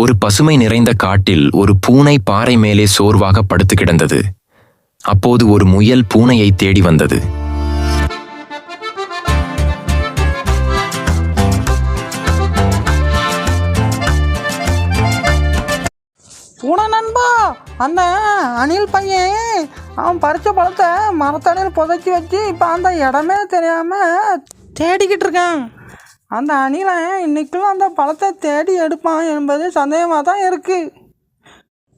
ஒரு பசுமை நிறைந்த காட்டில் ஒரு பூனை பாறை மேலே சோர்வாக படுத்து கிடந்தது. அப்போது ஒரு முயல் பூனையை தேடி வந்தது. பூனை நண்பா அந்த அணில் பையன் அவன் பறிச்ச பழத்தை மரத்தடியில் புதைச்சி வச்சு இப்போ அந்த இடமே தெரியாமல் தேடிக்கிட்டு இருக்கான். அந்த அணிலன் இன்னைக்குள்ள அந்த பழத்தை தேடி எடுப்பான் என்பது சந்தேகமாக தான் இருக்குது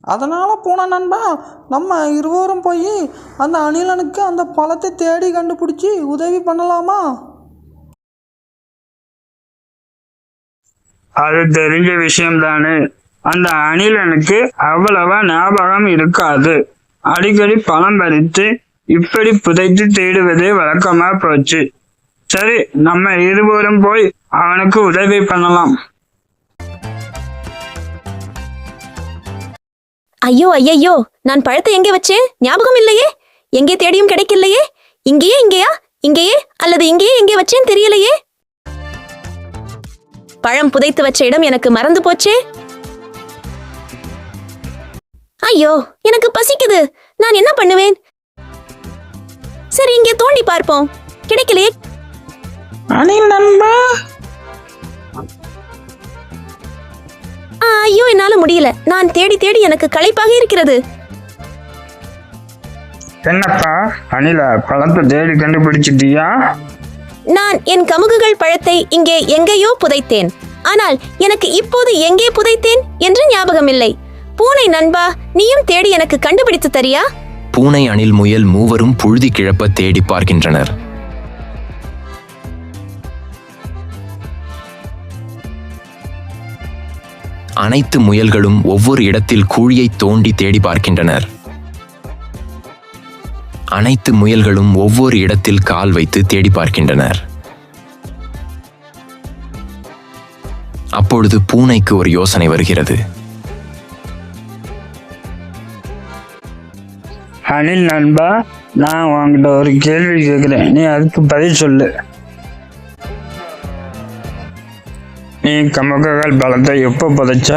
அதனால் போன நண்பா நம்ம இருவரும் போய் அந்த அணிலனுக்கு அந்த பழத்தை தேடி கண்டுபிடிச்சி உதவி பண்ணலாமா? அது தெரிஞ்ச விஷயம்தானே. அந்த அணிலனுக்கு அவ்வளவா ஞாபகம் இருக்காது. அடிக்கடி பழம் பறித்து இப்படி புதைத்து தேடுவதே வழக்கமாக போச்சு. சரி நம்ம இருவரும் போய் அவனுக்கு உதவி பண்ணலாம். ஐயோ ஐயையோ நான் பழத்தை எங்கே வச்சேன்? ஞாபகம் இல்லையே? எங்கே தேடியும் கிடைக்கலையே? இங்கேயே இங்கேயா? இங்கேயே அல்லது இங்கேயே எங்கே வச்சேன் தெரியலையே? பழம் புதைத்து வச்ச இடம் எனக்கு மறந்து போச்சே. ஐயோ எனக்கு பசிக்குது. நான் என்ன பண்ணுவேன்? சரி இங்கே தோண்டி பார்ப்போம். கிடைக்கலையே? அணில் நண்பா. ஆ, ஐயோ என்னால முடியல. நான் தேடி தேடி எனக்கு களைப்பாக இருக்கிறது. என்னப்பா அணில பழத்தை தேடி கண்டுபிடிச்சிட்டியா? நான் என் கமுகுகள் பழத்தை இங்கே எங்கேயோ புதைத்தேன். ஆனால் எனக்கு இப்போது எங்கே புதைத்தேன் என்று ஞாபகமில்லை. பூனை நண்பா நீயும் தேடி எனக்கு கண்டுபிடித்து தரியா? பூனை அணில் முயல் மூவரும் புழுதி கிழப்ப தேடி பார்க்கின்றனர். அனைத்து முயல்களும் ஒவ்வொரு இடத்தில் குழியை தோண்டி தேடி பார்க்கின்றனர். அனைத்து முயல்களும் ஒவ்வொரு இடத்தில் கால் வைத்து தேடி பார்க்கின்றனர். அப்பொழுது பூனைக்கு ஒரு யோசனை வருகிறது. அனில் நண்பா நான் உன்கிட்ட ஒரு கேள்வி கேட்குறேன். நீ அதுக்கு பதில் சொல்லு. நீ கமகங்கள் பழத்தை எப்போ புதைச்ச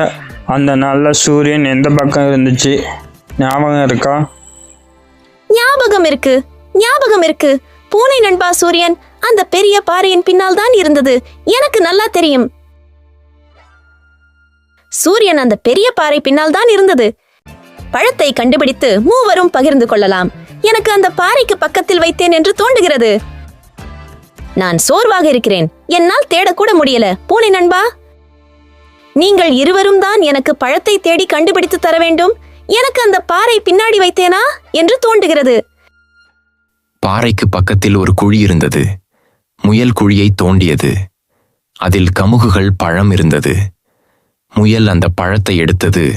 அந்த நாளில் சூரியன் எந்த பக்கம் இருந்துச்சு? ஞாபகம் இருக்கா? ஞாபகம் இருக்கு. ஞாபகம் இருக்கு. பூனை நண்பா சூரியன் அந்த பெரிய பாறையின் பின்னால் தான் இருந்தது. எனக்கு நல்லா தெரியும். சூரியன் அந்த பெரிய பாறை பின்னால் தான் இருந்தது. பழத்தை கண்டுபிடித்து மூவரும் பகிர்ந்து கொள்ளலாம். எனக்கு அந்த பாறைக்கு பக்கத்தில் வைத்தேன் என்று தோன்றுகிறது. நான் சோர்வாக இருக்கிறேன். என்னால் தேடக்கூட முடியல. பூனை நண்பா. நீங்கள் இருவரும் தான் எனக்கு பழத்தை தேடி கண்டுபிடித்து தர வேண்டும். எனக்கு அந்த பாறை பின்னாடி வைத்தேனா? என்று தோன்றுகிறது. பாறைக்கு பக்கத்தில் ஒரு குழி இருந்தது. முயல் குழியை தோண்டியது. அதில் கமுகுகள் பழம் இருந்தது. முயல் அந்த பழத்தை எடுத்தது.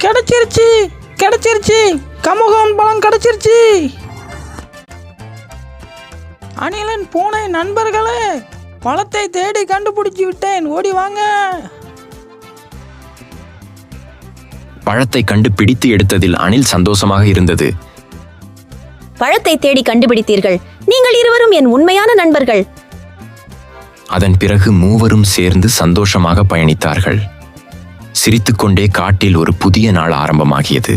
கிடைச்சிருச்சு கிடைச்சிருச்சு. கமுகம் பழம் கிடைச்சிருச்சு. அணிலன் பூனை நண்பர்களே பழத்தை தேடி கண்டுபிடிச்சு விட்டேன். ஓடி வாங்க. பழத்தை கண்டு பிடித்து எடுத்ததில் அணில் சந்தோஷமாக இருந்தது. பழத்தை தேடி கண்டுபிடித்தீர்கள். நீங்கள் இருவரும் என் உண்மையான நண்பர்கள். அதன் பிறகு மூவரும் சேர்ந்து சந்தோஷமாக பயணித்தார்கள். சிரித்துக்கொண்டே காட்டில் ஒரு புதிய நாள் ஆரம்பமாகியது.